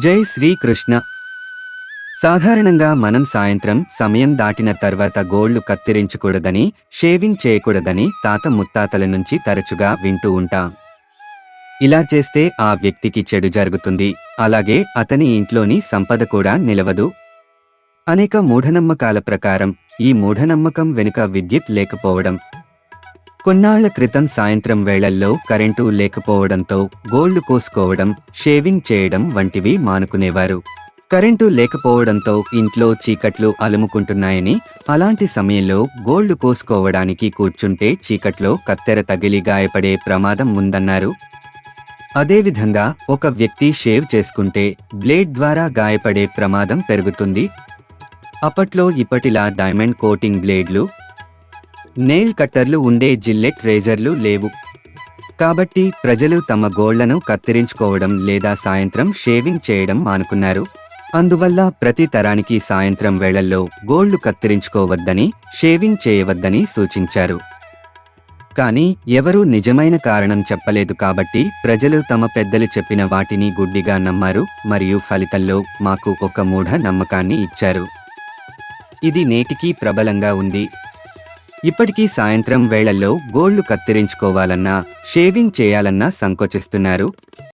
జై శ్రీకృష్ణ. సాధారణంగా మనం సాయంత్రం సమయం దాటిన తర్వాత గోళ్ళు కత్తిరించకూడదని షేవింగ్ చేయకూడదని తాత ముత్తాతల నుంచి తరచుగా వింటూ ఉంటాం. ఇలా చేస్తే ఆ వ్యక్తికి చెడు జరుగుతుంది. అలాగే అతని ఇంట్లోని సంపద కూడా నిలవదు. అనేక మూఢనమ్మకాల ప్రకారం ఈ మూఢనమ్మకం వెనుక విద్యుత్ లేకపోవడం కొన్నాళ్ళ క్రితం సాయంత్రం వేళల్లో కరెంటు లేకపోవడంతో గోళ్ళు కోసుకోవడం షేవింగ్ చేయడం వంటివి మానుకునేవారు. కరెంటు లేకపోవడంతో ఇంట్లో చీకట్లు అలుముకుంటున్నాయని అలాంటి సమయంలో గోళ్ళు కోసుకోవడానికి కూర్చుంటే చీకట్లో కత్తెర తగిలి గాయపడే ప్రమాదం ఉందన్నారు. అదేవిధంగా ఒక వ్యక్తి షేవ్ చేసుకుంటే బ్లేడ్ ద్వారా గాయపడే ప్రమాదం పెరుగుతుంది. అప్పట్లో ఇప్పటిలా డైమండ్ కోటింగ్ బ్లేడ్లు నెయిల్ కట్టర్లు ఉండే జిల్లెట్ రేజర్లు లేవు. కాబట్టి ప్రజలు తమ గోళ్ళను కత్తిరించుకోవడం లేదా సాయంత్రం షేవింగ్ చేయడం మానుకున్నారు. అందువల్ల ప్రతి తరానికి సాయంత్రం వేళల్లో గోళ్ళు కత్తిరించుకోవద్దని షేవింగ్ చేయవద్దని సూచించారు. కానీ ఎవరూ నిజమైన కారణం చెప్పలేదు కాబట్టి ప్రజలు తమ పెద్దలు చెప్పిన వాటిని గుడ్డిగా నమ్మారు మరియు ఫలితంలో మాకు ఒక మూఢ నమ్మకాన్ని ఇచ్చారు. ఇది నేటికీ ప్రబలంగా ఉంది. ఇప్పటికీ సాయంత్రం వేళల్లో గోళ్ళు కత్తిరించుకోవాలన్నా షేవింగ్ చేయాలన్నా సంకోచిస్తున్నారు.